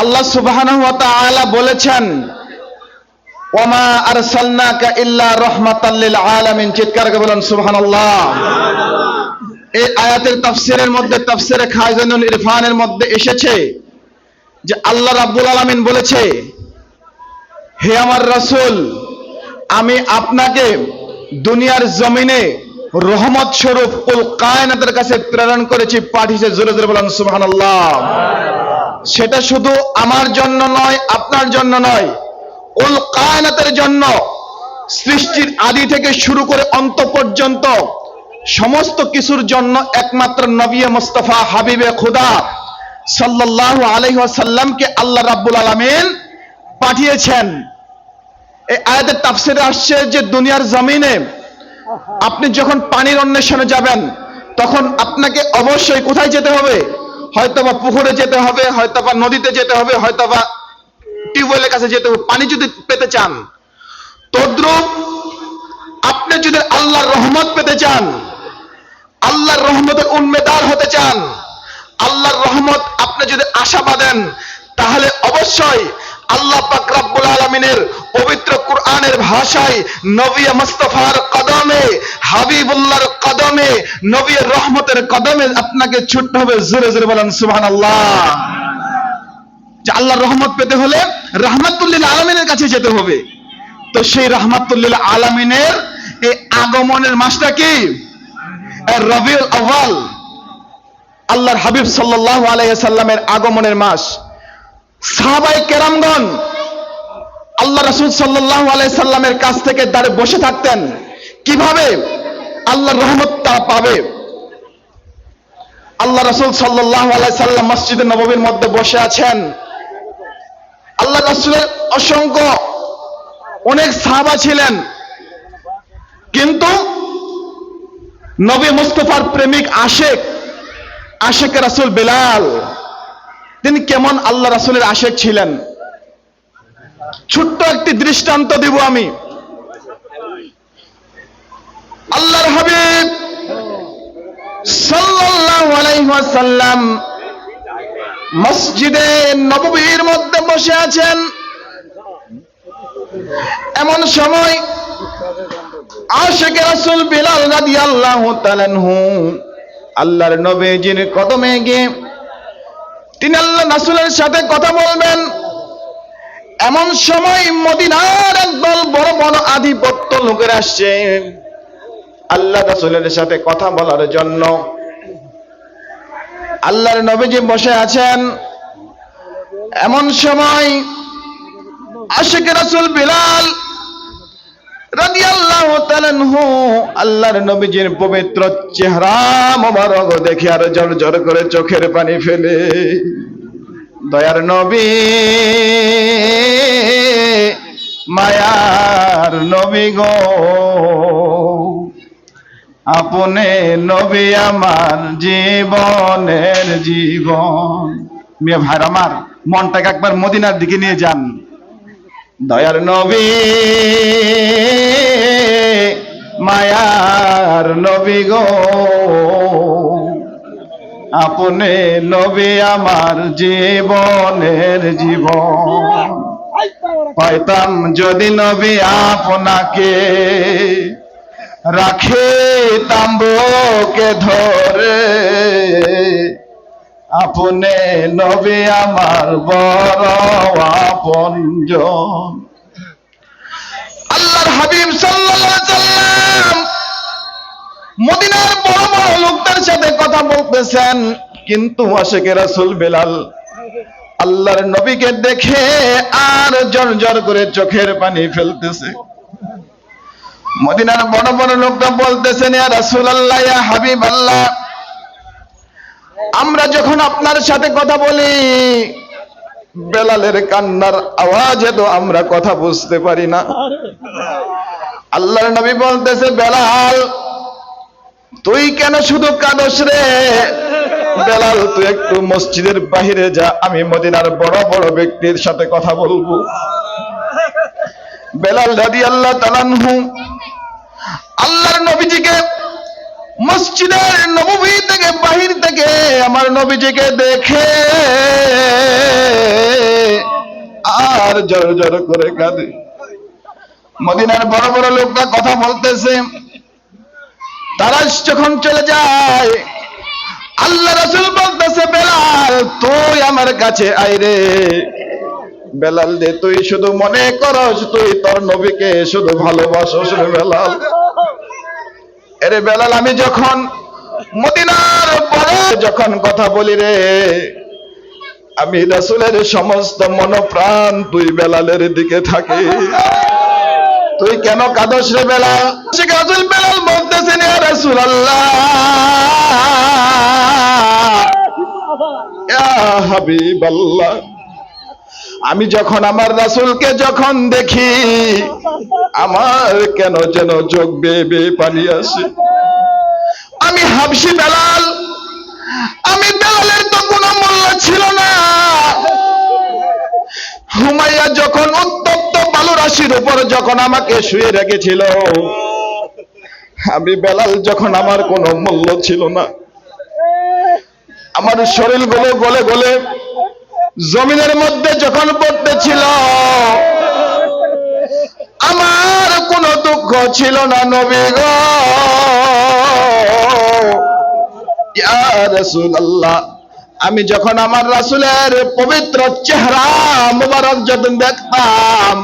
আল্লাহ তাআলা বলেছেন ওমা ইল্লা রাহমাতাল লিল আলামিন। চিৎকার করে বলেন, সুবহানাল্লাহ। এই আয়াতের মধ্যে খাজানুল ইরফানের মধ্যে এসেছে যে আল্লাহ রাব্বুল আলামিন বলেছে, হে আমার রাসূল, আমি আপনাকে দুনিয়ার জমিনে রহমত স্বরূপ কুল কায়নাতের কাছে প্রেরণ করেছি। পাঠিয়েছে জোরে জোরে বলেন, সুবহানাল্লাহ। সেটা শুধু আমার জন্য নয়, আপনার জন্য নয়। উল কায়নাতের জন্য সৃষ্টির আদি থেকে শুরু করে অন্ত পর্যন্ত সমস্ত কিছুর জন্য একমাত্র নবী মুস্তফা, হাবিবে খুদা সাল্লাল্লাহু আলাইহি ওয়াসাল্লামকে আল্লাহ রাব্বুল আলামিন পাঠিয়েছেন। এই আয়াতের তাফসিরে আসছে যে দুনিয়ার জমিনে আপনি যখন পানির অন্বেষণে যাবেন, তখন আপনাকে অবশ্যই কোথায় যেতে হবে? হয়তোবা পুকুরে যেতে হবে, হয়তোবা নদীতে যেতে হবে, হয়তোবা টিউবওয়েলের কাছে যেতে হবে, পানি যদি পেতে চান। তদ্রুপ আপনি যদি আল্লাহর রহমত পেতে চান, আল্লাহর রহমতের উন্মেদার হতে চান, আল্লাহর রহমত আপনি যদি আশা বাঁধেন, তাহলে অবশ্যই আল্লাহ পাক রব্বুল আলামিনের পবিত্র কোরআনের ভাষায় নবী মুস্তাফার কদমে, হাবিবুল্লাহর কদমে নবী রহমতের কদমে আপনাকে ছুটতে হবে। জোরে জোরে বলেন, সুবহানাল্লাহ। যে আল্লাহর রহমত পেতে হলে রাহমাতুল্লিল আলামিনের কাছে যেতে হবে। তো সেই রাহমাতুল্লিল আলামিনের এই আগমনের মাসটা কি? রবিউল আউয়াল। আল্লাহর হাবিব সাল্লাল্লাহু আলাইহি সাল্লামের আগমনের মাস। সাহাবাই কেরামগণ, আল্লাহ রাসূল সাল্লাল্লাহু আলাইহি সাল্লামের কাছ থেকে দাঁড়ে বসে থাকতেন। কীভাবে? আল্লাহর রহমত তা পাবে। আল্লাহ রাসূল সাল্লাল্লাহু আলাইহি সাল্লাম মসজিদে নববীর মধ্যে বসে আছেন। আল্লাহ রাসূলের অসংখ্য অনেক সাহাবা ছিলেন। কিন্তু নবী মুস্তফার প্রেমিক আশেক আশেক রাসূল বেলাল। তিনি কেমন আল্লাহ রাসূলের আশেক ছিলেন? ছোট্ট একটি দৃষ্টান্ত দিব আমি। আল্লাহর হাবিব ওয়াসাল্লাম মসজিদে নববীর মধ্যে বসে আছেন। এমন সময় আশেক রাসূল বিলাল তাআলা আনহু, আল্লাহর নবীজির কদমে গিয়ে তিনি আল্লাহ রাসূলের সাথে কথা বলবেন। এমন সময় মদিনার একদল বড় বড় আধিপত্য লোকের আসছে। আল্লাহ রাসূলের সাথে কথা বলার জন্য। আল্লাহর নবীজি বসে আছেন। এমন সময় আশেক রাসুল বিলাল আল্লাহর নবীজির পবিত্র চেহারা মোবারক দেখে আর জল জল করে চোখের পানি ফেলে। দয়ার নবী, মায়ার নবী গো, আপনে নবী আমার জীবনের জীবন। মেয়ে ভাই আমার মনটাকে একবার মদিনার দিকে নিয়ে যান। দয়ার নবী মায়ার নবী গো। আপনে নবী আমার জীবনের জীবন। পাইতাম যদি নবী আপনাকে রাখে তাম্বকে ধরে। আপনে নবী আমার বড় আপনজন। আল্লাহর হাবিব সাল্লাম মদিনার বড় বড় লোকদের সাথে কথা বলতেছেন, কিন্তু আশেকে রাসূল বেলাল আল্লাহর নবীকে দেখে আর জর্জর করে চোখের পানি ফেলতেছে। মদিনার বড় বড় লোকটা বলতেছেন, ইয়া রাসূলুল্লাহ, ইয়া হাবিবাল্লাহ, আমরা যখন আপনার সাথে কথা বলি বেলালের কান্নার আওয়াজে তো আমরা কথা বুঝতে পারি না। আল্লাহর নবী বলতেছে বেলাল তুই কেন শুধু কাঁদস রে? বেলাল তুই একটু মসজিদের বাহিরে যা আমি মদিনার বড় বড় ব্যক্তির সাথে কথা বলব। বেলাল দাদি আল্লাহ তালানহু আল্লাহর নবীজিকে মসজিদের নবী থেকে বাহির থেকে আমার নবীজিকে দেখে আর জোর জোর করে কাঁদে। মদিনার বড় বড় লোকরা কথা বলতেছে। তারা যখন চলে যায়, আল্লাহ রসুল বলতেছে, বেলাল, তুই আমার কাছে আয় রে। বেলাল দে তুই শুধু মনে করস, তুই তোর নবীকে শুধু ভালোবাসস বেলাল। এরে বেলাল, আমি যখন মদিনার যখন কথা বলি রে, আমি রাসূলের সমস্ত মনপ্রাণ তুই বেলালের দিকে থাকি। তুই কেন কাদস রে বেলাল? সে রাসূল বেলাল বলতেছেন ইয়া রাসূলুল্লাহ। ইয়া হাবিবাল্লাহ। আমি যখন আমার রাসূলকে যখন দেখি, আমার কেন যেন চোখ বেয়ে বেয়ে পানি আসে? আমি হাবসি বেলাল, আমি বেলালের তো কোনো মূল্য ছিল না। হুমাইয়া যখন উত্তপ্ত বালু রাশির উপর যখন আমাকে শুয়ে রেখেছিল, আমি বেলাল যখন আমার কোনো মূল্য ছিল না। আমার শরীরগুলো গলে গলে জমিনের মধ্যে যখন পড়তেছিল, আমার কোনো দুঃখ ছিল না নবী গো। আমি যখন আমার রাসূলের পবিত্র চেহারা মোবারক যখন দেখতাম,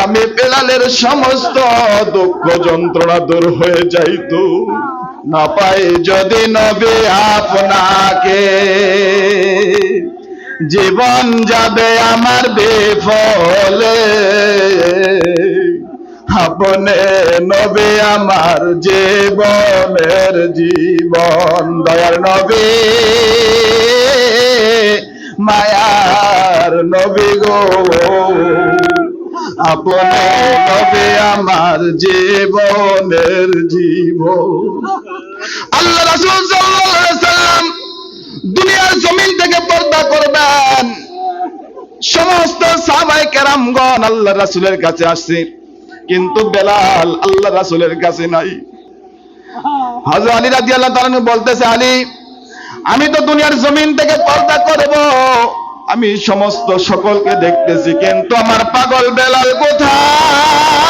আমি বেলালের সমস্ত দুঃখ যন্ত্রণা দূর হয়ে যাইতো। না পাই যদি নবী আপনাকে জীবন যাবে আমার বিফলে। আপনে নবী আমার জীবনের জীবন। দয়ার নবী, মায়ার নবী গো। আপনে নবী আমার জীবনের জীবন। আল্লাহ রাসূল সাল্লাল্লাহু আলাইহি সাল্লাম দুনিয়ার জমিন থেকে পর্দা করবেন। সমস্ত সাহাবাই কেরামগণ আল্লাহ রাসূলের কাছে আসছে। কিন্তু বেলাল আল্লাহ রাসূলের কাছে নাই। হযরত আলী রাদিয়াল্লাহু তাআলা বলতেছে, আলী, আমি তো দুনিয়ার জমিন থেকে পর্দা করব। আমি সমস্ত সকলকে দেখতেছি, কিন্তু আমার পাগল বেলাল কোথায়?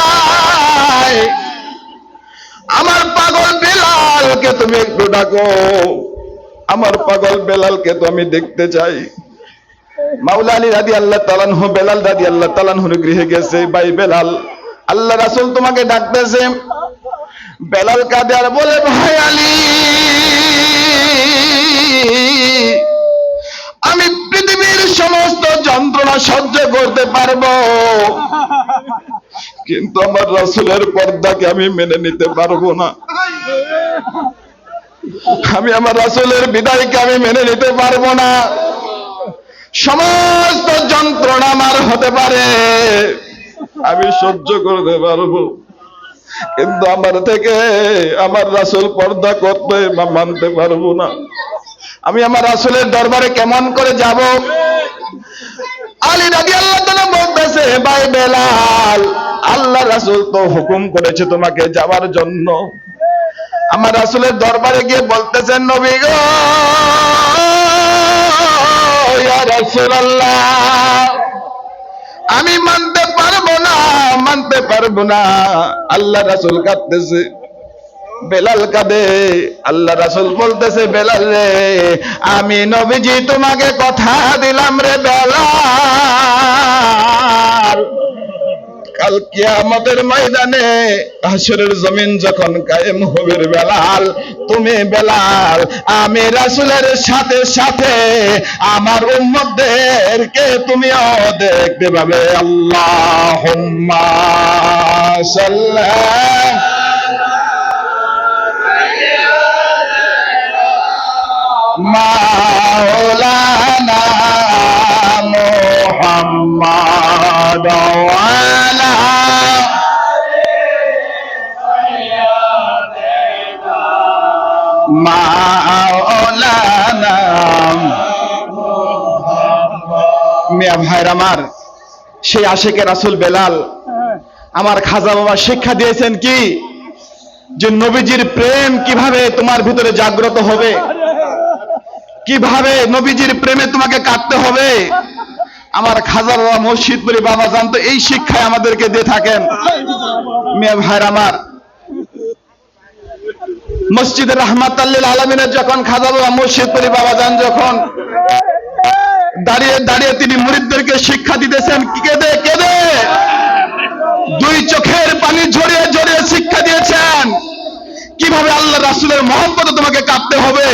আমার পাগল বেলালকে তুমি একটু ডাকো। আমার পাগল বেলালকে তো আমি দেখতে চাই। মাওলা আলী রাদি আল্লাহ তালানহ বেলাল রাদি আল্লাহ তালানহুর গৃহে গেছে। ভাই বেলাল, আল্লাহ রাসূল তোমাকে ডাকতেছে। বেলাল কাঁদে আর বলে, ভাই আলী, আমি পৃথিবীর সমস্ত যন্ত্রণা সহ্য করতে পারব। কিন্তু আমার রাসুলের পর্দাকে আমি মেনে নিতে পারব না। আমি আমার রাসূলের বিদায়কে আমি মেনে নিতে পারব না। সমস্ত যন্ত্রণা আমার হতে পারে। আমি সহ্য করতে পারব। কিন্তু আমার থেকে আমার রাসূল পর্দা করতে বা মানতে পারব না। আমি আমার রাসূলের দরবারে কেমন করে যাব? আলী রাদিয়াল্লাহু তাআলা বলতেছে, ভাই বেলাল, আল্লাহ রাসুল তো হুকুম করেছে তোমাকে যাওয়ার জন্য। আমার রাসূলের দরবারে গিয়ে বলতেছেন, নবী গো আমি মানতে পারব না, মানতে পারব না। আল্লাহ রাসূল কাঁদতেছে। বেলাল কাঁদে। আল্লাহ রাসূল বলতেছে, বেলাল রে, আমি নবীজি তোমাকে কথা দিলাম রে বেলাল। কাল কিয়ামতের ময়দানে হাসরের জমিন যখন কায়েম হবে বেলাল, তুমি বেলাল, আমি রাসূলের সাথে সাথে আমার উম্মতদেরকে তুমিও দেখতে পাবে। আল্লাহুম্মা সাল্লাল্লাহু মাওলানা মুহাম্মাদ মিয়া ভাইর আমার, সেই আশেকে রাসূল বেলাল আমার খাজা বাবা শিক্ষা দিয়েছেন কি? যে নবীজির প্রেম কীভাবে তোমার ভিতরে জাগ্রত হবে? কীভাবে নবীজির প্রেমে তোমাকে কাঁদতে হবে? আমার খাজা বাবা মসজিদপুরি বাবা জানতো, এই শিক্ষায় আমাদেরকে দিয়ে থাকেন। মেয়ে ভাইর আমার। মসজিদের রহমাত আলমিনের যখন খাজা বাবা মসজিদপুরি বাবা যান যখন দাঁড়িয়ে দাঁড়িয়ে তিনি মুরিদদেরকে শিক্ষা দিতেছেন কেঁদে কেঁদে? দুই চোখের পানি ঝরিয়ে ঝরিয়ে শিক্ষা দিয়েছেন। কীভাবে আল্লাহ রাসুলের মহব্বতে তোমাকে কাঁপতে হবে?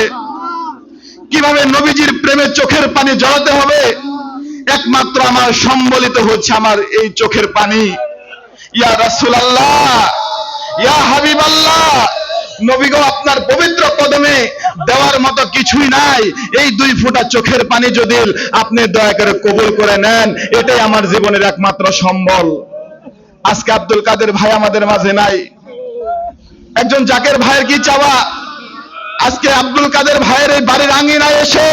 কীভাবে নবীজির প্রেমে চোখের পানি জড়াতে হবে? একমাত্র আমার সম্বলিত হচ্ছে আমার এই চোখের পানি। ইয়া রাসুল আল্লাহ ইয়া হাবিব আল্লাহ নবীগো আপনার পবিত্র কদমে দেওয়ার মতো কিছুই নাই। এই দুই ফোঁটা চোখের পানি যদি আপনি দয়া করে কবুল করে নেন, এটাই আমার জীবনের একমাত্র সম্বল। আজকে আব্দুল কাদের ভাই আমাদের মাঝে নাই। একজন জাকের ভাইয়ের কি চাওয়া? আজকে আব্দুল কাদের ভাইয়ের এই বাড়ির আঙিনায় এসে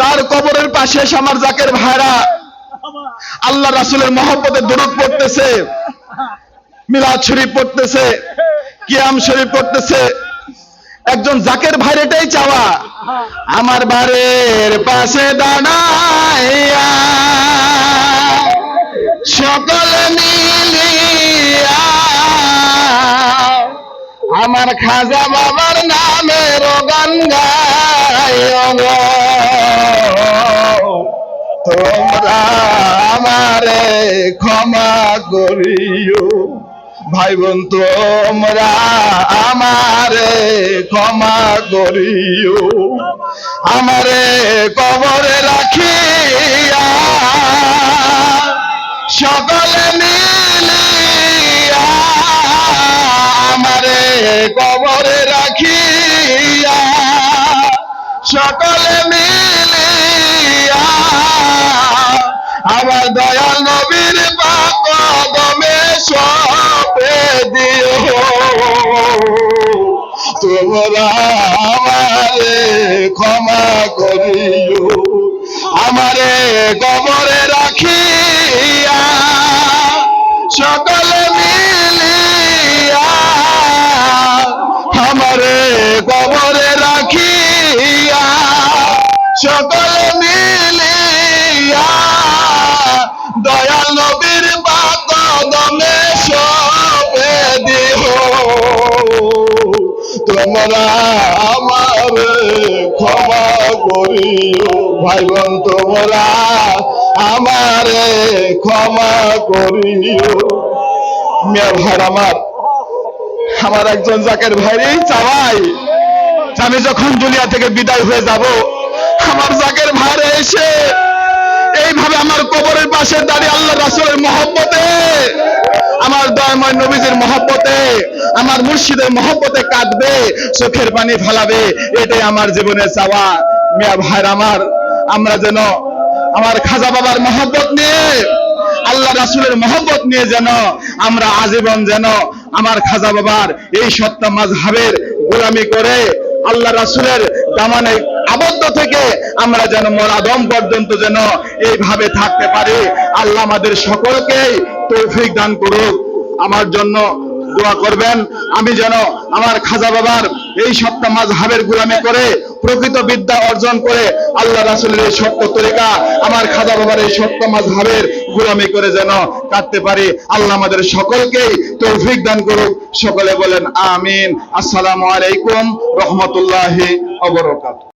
তার কবরের পাশে এসে আমার জাকের ভাইরা আল্লাহ রাসুলের মহব্বতে দরুদ পড়তেছে, মিলাদ শরীফ পড়তেছে, কিয়াম শরীফ পড়তেছে একজন জাকের ভাইয়ের এটাই চাওয়া, আমার বাড়ির পাশে দাঁড়াইয়া সকলে মিলিয়া আমার খাজা বাবার নামের গান গায়। তোমরা আমারে ক্ষমা করিও। ভাই বোন তোমরা আমারে ক্ষমা করিও। আমারে কবরে রাখিয়া সকলে মিলিয়া আমারে কবরে রাখিয়া সকলে মিলিয়া আমার দয়াল নবীর পাকদমে সপে দিও। তোমরা আমারে ক্ষমা করিও। আমারে কবরে রাখিয়া সকলে তোমরা আমারে ক্ষমা ভাই বোন তোমরা ক্ষমা আমার আমার একজন জাকের ভাইরই চাওয়াই আমি যখন দুনিয়া থেকে বিদায় হয়ে যাব, আমার জাকের ভাইরে এসে এইভাবে আমার কবরের পাশে দাঁড়িয়ে আল্লাহ রাসুলের মহব্বতে, আমার দয়াময় নবীজির মহব্বতে আমার মুর্শিদের মহব্বতে কাঁদবে, চোখের পানি ফেলাবে, এটাই আমার জীবনের চাওয়া। মিয়া ভাইর আমার, আমরা যেন আমার খাজা বাবার মহব্বত নিয়ে, আল্লাহ রাসুলের মহব্বত নিয়ে যেন আমরা আজীবন যেন আমার খাজা বাবার এই সত্য মাঝহাবের গোলামি করে আল্লাহ রাসুলের দামানে আবদ্ধ থেকে আমরা যেন মরাদম পর্যন্ত যেন এইভাবে থাকতে পারি। আল্লাহ আমাদের সকলকেই তৌফিক দান করুক। আমার জন্য দোয়া করবেন। আমি যেন আমার খাজা বাবার এই সত্য মাঝহাবের গোলামি করে, প্রকৃত বিদ্যা অর্জন করে আল্লাহ রাসুলের এই সত্য তরিকা আমার খাজা বাবার এই সত্য মাঝহাবের গোলামি করে যেন কাটতে পারি। আল্লাহ আমাদের সকলকেই তৌফিক দান করুক। সকলে বলেন, আমিন। আসসালামু আলাইকুম রহমতুল্লাহি অবরকাত